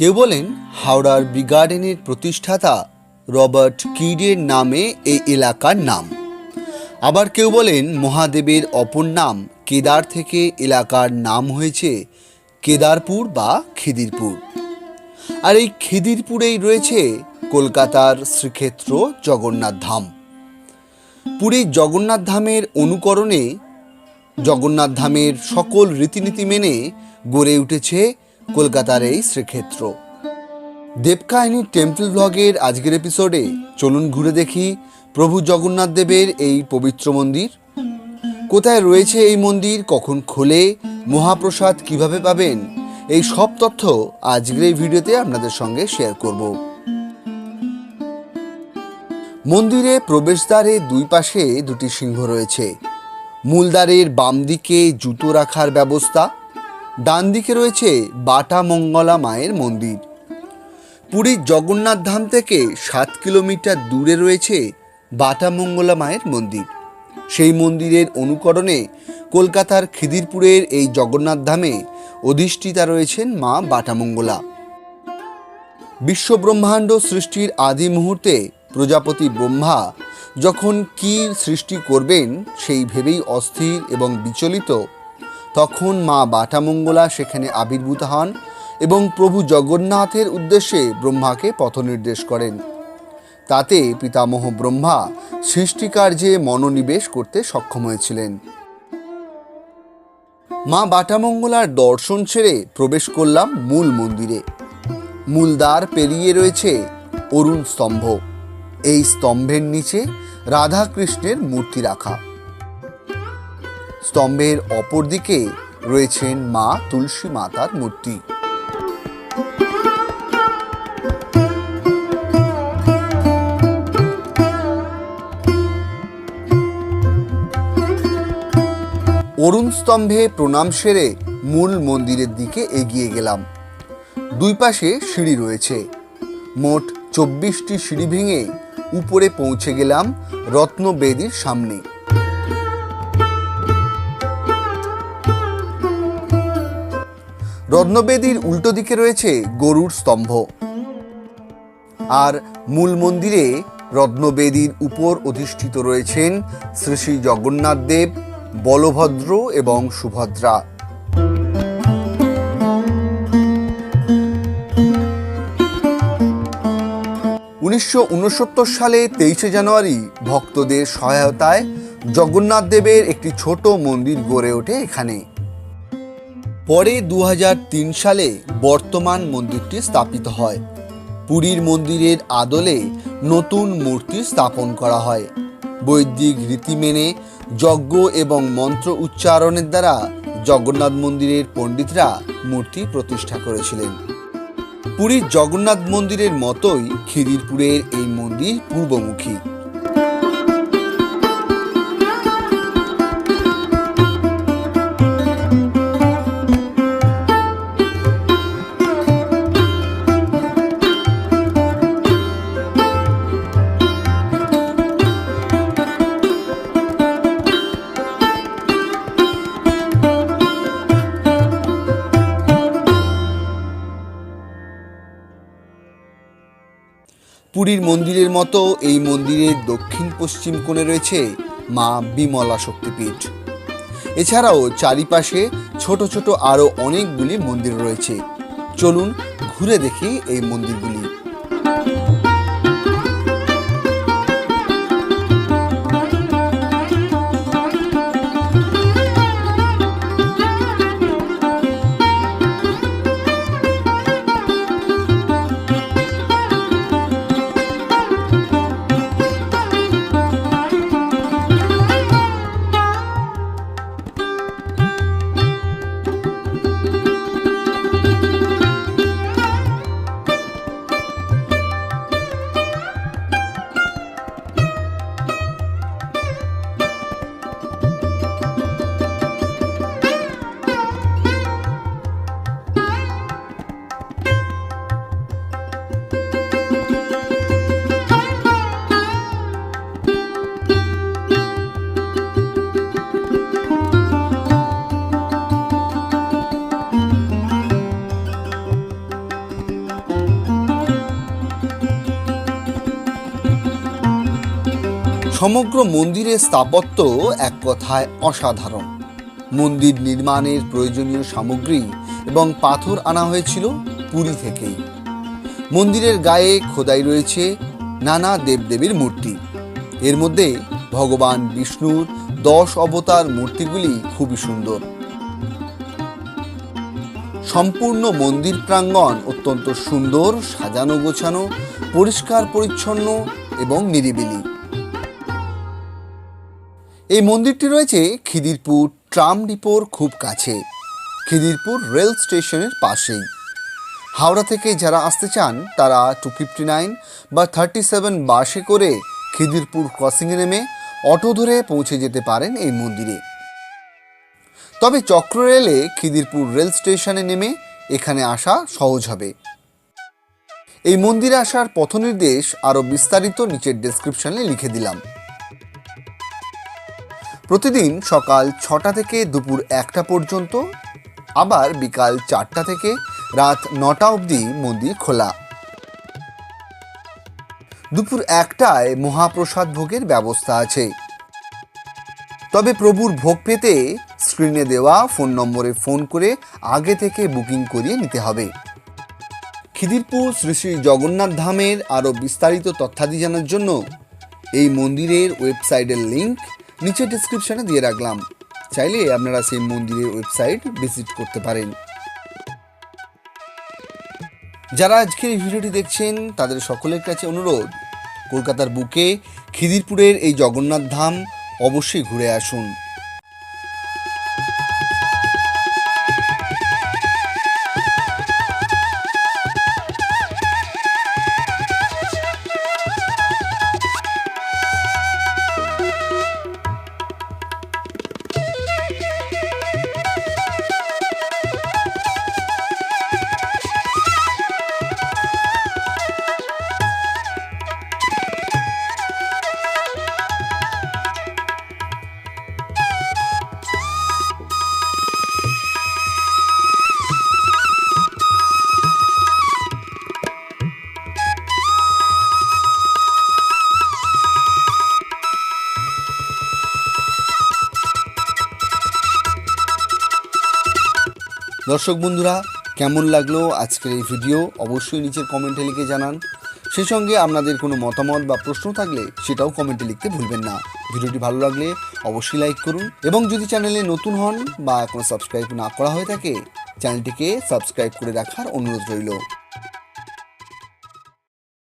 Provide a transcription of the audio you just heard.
কেউ বলেন হাওড়ার বিগার্ডেনের প্রতিষ্ঠাতা রবার্ট কিডের নামে এই এলাকার নাম। আবার কেউ বলেন মহাদেবের অপর নাম কেদার থেকে এলাকার নাম হয়েছে কেদারপুর বা খিদিরপুর। আর এই খিদিরপুরেই রয়েছে কলকাতার শ্রীক্ষেত্র জগন্নাথ ধাম। পুরীর জগন্নাথ ধামের অনুকরণে জগন্নাথ ধামের সকল রীতিনীতি মেনে গড়ে উঠেছে কলকাতার এই শ্রীক্ষেত্র। দেবকাহিনী টেম্পল ব্লগের আজকের এপিসোডে চলুন ঘুরে দেখি প্রভু জগন্নাথ দেবের এই পবিত্র মন্দির। কোথায় রয়েছে এই মন্দির, কখন খোলে, মহাপ্রসাদ কীভাবে পাবেন, এই সব তথ্য আজকের এই ভিডিওতে আপনাদের সঙ্গে শেয়ার করব। মন্দিরে প্রবেশদ্বারে দুই পাশে দুটি সিংহ রয়েছে। মূলদ্বারের বাম দিকে জুতো রাখার ব্যবস্থা ডান দিকে রয়েছে বাটা মঙ্গলা মায়ের মন্দির। পুরীর জগন্নাথ ধাম থেকে সাত কিলোমিটার দূরে রয়েছে বাটা মঙ্গলা মায়ের মন্দির। সেই মন্দিরের অনুকরণে কলকাতার খিদিরপুরের এই জগন্নাথ ধামে অধিষ্ঠিতা রয়েছেন মা বাটামঙ্গলা বিশ্বব্রহ্মাণ্ড সৃষ্টির আদি মুহূর্তে প্রজাপতি ব্রহ্মা যখন কি সৃষ্টি করবেন সেই ভেবেই অস্থির এবং বিচলিত তখন মা বাটামঙ্গলা সেখানে আবির্ভূত হন এবং প্রভু জগন্নাথের উদ্দেশ্যে ব্রহ্মাকে পথনির্দেশ করেন। তাতে পিতামহ ব্রহ্মা সৃষ্টিকার্যে মনোনিবেশ করতে সক্ষম হয়েছিলেন। মা বাটামঙ্গলার দর্শন ছেড়ে প্রবেশ করলাম মূল মন্দিরে। মূল দ্বার পেরিয়ে রয়েছে অরুণ স্তম্ভ। এই স্তম্ভের নিচে রাধা কৃষ্ণের মূর্তি রাখা। স্তম্ভের অপর দিকে রয়েছেন মা তুলসী মাতার মূর্তি। অরুণ স্তম্ভে প্রণাম সেরে মূল মন্দিরের দিকে এগিয়ে গেলাম। দুই পাশে সিঁড়ি রয়েছে। মোট চব্বিশটি সিঁড়ি ভেঙে উপরে পৌঁছে গেলাম রত্নবেদীর সামনে। রত্নবেদীর উল্টো দিকে রয়েছে গরুর স্তম্ভ। আর মূল মন্দিরে রত্নবেদীর উপর অধিষ্ঠিত রয়েছেন শ্রী শ্রী জগন্নাথ দেব, বলভদ্র এবং সুভদ্রা। উনিশশো উনসত্তর সালে তেইশে জানুয়ারি ভক্তদের সহায়তায় জগন্নাথ দেবের একটি ছোট মন্দির গড়ে ওঠে এখানে। পরে দু হাজার তিন সালে বর্তমান মন্দিরটি স্থাপিত হয়। পুরীর মন্দিরের আদলে নতুন মূর্তি স্থাপন করা হয়। বৈদিক রীতি মেনে যজ্ঞ এবং মন্ত্র উচ্চারণের দ্বারা জগন্নাথ মন্দিরের পণ্ডিতরা মূর্তি প্রতিষ্ঠা করেছিলেন। পুরীর জগন্নাথ মন্দিরের মতোই খিদিরপুরের এই মন্দির পূর্বমুখী। পুরীর মন্দিরের মতো এই মন্দিরের দক্ষিণ পশ্চিম কোণে রয়েছে মা বিমলা শক্তিপীঠ। এছাড়াও চারিপাশে ছোট ছোট আরও অনেকগুলি মন্দির রয়েছে। চলুন ঘুরে দেখি এই মন্দিরগুলি। সমগ্র মন্দিরের স্থাপত্য এক কথায় অসাধারণ। মন্দির নির্মাণের প্রয়োজনীয় সামগ্রী এবং পাথর আনা হয়েছিল পুরী থেকেই। মন্দিরের গায়ে খোদাই রয়েছে নানা দেবদেবীর মূর্তি। এর মধ্যে ভগবান বিষ্ণুর দশ অবতার মূর্তিগুলি খুবই সুন্দর। সম্পূর্ণ মন্দির প্রাঙ্গণ অত্যন্ত সুন্দর, সাজানো গোছানো পরিষ্কার পরিচ্ছন্ন এবং নিরিবিলি। এই মন্দিরটি রয়েছে খিদিরপুর ট্রাম ডিপোর খুব কাছে, খিদিরপুর রেল স্টেশনের পাশেই। হাওড়া থেকে যারা আসতে চান, তারা টু ফিফটি নাইন বা থার্টি সেভেন বাসে করে খিদিরপুর ক্রসিংয়ে নেমে অটো ধরে পৌঁছে যেতে পারেন এই মন্দিরে। তবে চক্র রেলে খিদিরপুর রেল স্টেশনে নেমে এখানে আসা সহজ হবে। এই মন্দিরে আসার পথনির্দেশ আরও বিস্তারিত নিচের ডেসক্রিপশনে লিখে দিলাম। প্রতিদিন সকাল ছটা থেকে দুপুর একটা পর্যন্ত, আবার বিকাল চারটা থেকে রাত নটা অবধি মন্দির খোলা। দুপুর একটায় মহাপ্রসাদ ভোগের ব্যবস্থা আছে। তবে প্রভুর ভোগ পেতে স্ক্রিনে দেওয়া ফোন নম্বরে ফোন করে আগে থেকে বুকিং করিয়ে নিতে হবে। খিদিরপুর শ্রী শ্রী জগন্নাথ ধামের আরও বিস্তারিত তথ্যাদি জানার জন্য এই মন্দিরের ওয়েবসাইটের লিংক নিচে ডিসক্রিপশনে দিয়ে রাখলাম। চাইলে আপনারা সেই মন্দিরের ওয়েবসাইট ভিজিট করতে পারেন। যারা আজকের ভিডিওটি দেখছেন, তাদের সকলের কাছে অনুরোধ, কলকাতার বুকে খিদিরপুরের এই জগন্নাথ ধাম অবশ্যই ঘুরে আসুন। দর্শক বন্ধুরা, কেমন লাগল আজকের এই ভিডিও? অবশ্যই নিচের কমেন্টে লিখে জানান। সেই সঙ্গে আপনাদের কোনো মতামত বা প্রশ্ন থাকলে সেটাও কমেন্টে লিখতে ভুলবেন না। ভিডিওটি ভালো লাগলে অবশ্যই লাইক করুন এবং যদি চ্যানেলে নতুন হন বা কোনো সাবস্ক্রাইব না করা হয়ে থাকে, চ্যানেলটিকে সাবস্ক্রাইব করে রাখার অনুরোধ রইল।